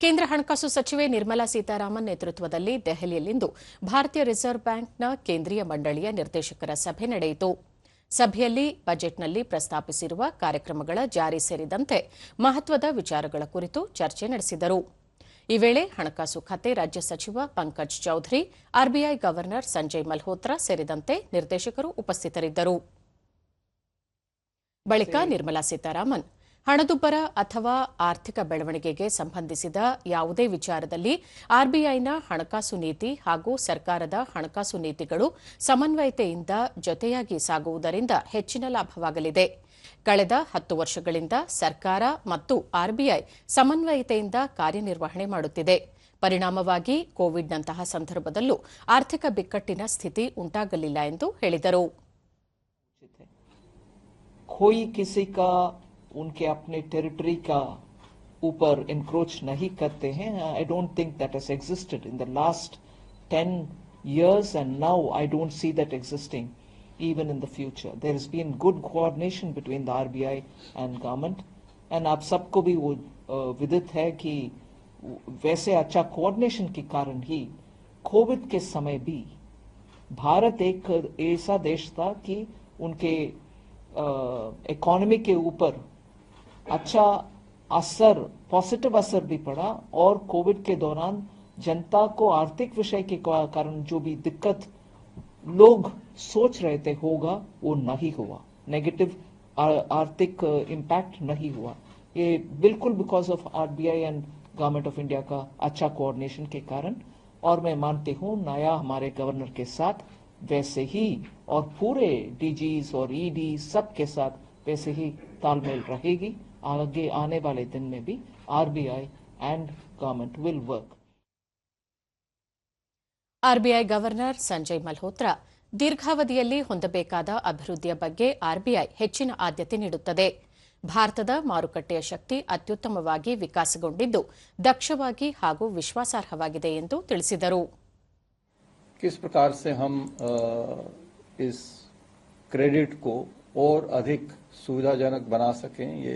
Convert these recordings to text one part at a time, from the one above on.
ಕೇಂದ್ರ ಹಣಕಾಸು ಸಚಿವೆ ನಿರ್ಮಲಾ ಸೀತಾರಾಮನ್ ನೇತೃತ್ವದಲ್ಲಿ ದೆಹಲಿಯಲ್ಲಿಂದು ಭಾರತೀಯ ರಿಸರ್ವ್ ಬ್ಯಾಂಕ್ನ ಕೇಂದ್ರೀಯ ಮಂಡಳಿಯ ನಿರ್ದೇಶಕರ ಸಭೆ ನಡೆಯಿತು. ಸಭೆಯಲ್ಲಿ ಬಜೆಟ್ನಲ್ಲಿ ಪ್ರಸ್ತಾಪಿಸಿರುವ ಕಾರ್ಯಕ್ರಮಗಳ ಜಾರಿ ಸೇರಿದಂತೆ ಮಹತ್ವದ ವಿಚಾರಗಳ ಕುರಿತು ಚರ್ಚೆ ನಡೆಸಿದರು. ಈ ವೇಳೆ ಹಣಕಾಸು ಖಾತೆ ರಾಜ್ಯ ಸಚಿವ ಪಂಕಜ್ ಚೌಧರಿ ಆರ್ಬಿಐ ಗವರ್ನರ್ ಸಂಜಯ್ ಮಲ್ಹೋತ್ರಾ ಸೇರಿದಂತೆ ನಿರ್ದೇಶಕರು ಉಪಸ್ಥಿತರಿದ್ದರು. ಬಳಿಕ ನಿರ್ಮಲಾ ಸೀತಾರಾಮನ್ ಹಣದುಬ್ಬರ ಅಥವಾ ಆರ್ಥಿಕ ಬೆಳವಣಿಗೆಗೆ ಸಂಬಂಧಿಸಿದ ಯಾವುದೇ ವಿಚಾರದಲ್ಲಿ ಆರ್ಬಿಐನ ಹಣಕಾಸು ನೀತಿ ಹಾಗೂ ಸರ್ಕಾರದ ಹಣಕಾಸು ನೀತಿಗಳು ಸಮನ್ವಯತೆಯಿಂದ ಜೊತೆಯಾಗಿ ಸಾಗುವುದರಿಂದ ಹೆಚ್ಚಿನ ಲಾಭವಾಗಲಿದೆ. ಕಳೆದ ಹತ್ತು ವರ್ಷಗಳಿಂದ ಸರ್ಕಾರ ಮತ್ತು ಆರ್ಬಿಐ ಸಮನ್ವಯತೆಯಿಂದ ಕಾರ್ಯನಿರ್ವಹಣೆ ಮಾಡುತ್ತಿದೆ. ಪರಿಣಾಮವಾಗಿ ಕೋವಿಡ್ನಂತಹ ಸಂದರ್ಭದಲ್ಲೂ ಆರ್ಥಿಕ ಬಿಕ್ಕಟ್ಟಿನ ಸ್ಥಿತಿ ಉಂಟಾಗಲಿಲ್ಲ ಎಂದು ಹೇಳಿದರು. उनके अपने टेरिटरी का ऊपर इंक्रोच नहीं करते हैं I don't think that has existed in the last ten years and now I don't see that existing even in the future. There has been good coordination between the RBI and government and आप सबको भी वो विदित है कि वैसे अच्छा coordination के कारण ही कोविड के समय भी भारत एक ऐसा देश था कि उनके इकोनॉमी के ऊपर अच्छा असर पॉजिटिव असर भी पड़ा और कोविड के दौरान जनता को आर्थिक विषय के कारण जो भी दिक्कत लोग सोच रहे थे होगा, वो नहीं हुआ। नेगेटिव आर्थिक इम्पैक्ट नहीं हुआ। ये बिल्कुल because of RBI and government of India का अच्छा कोऑर्डिनेशन के कारण और मैं मानती हूँ नया हमारे गवर्नर के साथ वैसे ही और पूरे डीजीज और ईडी सब के साथ वैसे ही तालमेल रहेगी। आगे आने वाले दिन में भी RBI and government will work RBI governor Sanjay Malhotra ದೀರ್ಘಾವಧಿಯಲ್ಲಿ ಹೊಂದಬೇಕಾದ ಅಭಿವೃದ್ಧಿಯ ಬಗ್ಗೆ ಆರ್ಬಿಐ ಹೆಚ್ಚಿನ ಆದ್ಯತೆ ನೀಡುತ್ತದೆ ಭಾರತದ ಮಾರುಕಟ್ಟೆಯ ಶಕ್ತಿ ಅತ್ಯುತ್ತಮವಾಗಿ ವಿಕಾಸಗೊಂಡಿದ್ದು ದಕ್ಷವಾಗಿ ಹಾಗೂ ವಿಶ್ವಾಸಾರ್ಹವಾಗಿದೆ ಎಂದು ತಿಳಿಸಿದರು किस प्रकार से हम अ, इस क्रेडिट को और अधिक सुविधाजनक बना सकें ये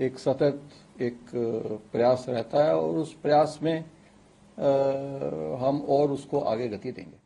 एक सतत एक प्रयास रहता है और उस प्रयास में आ, हम और उसको आगे गति देंगे।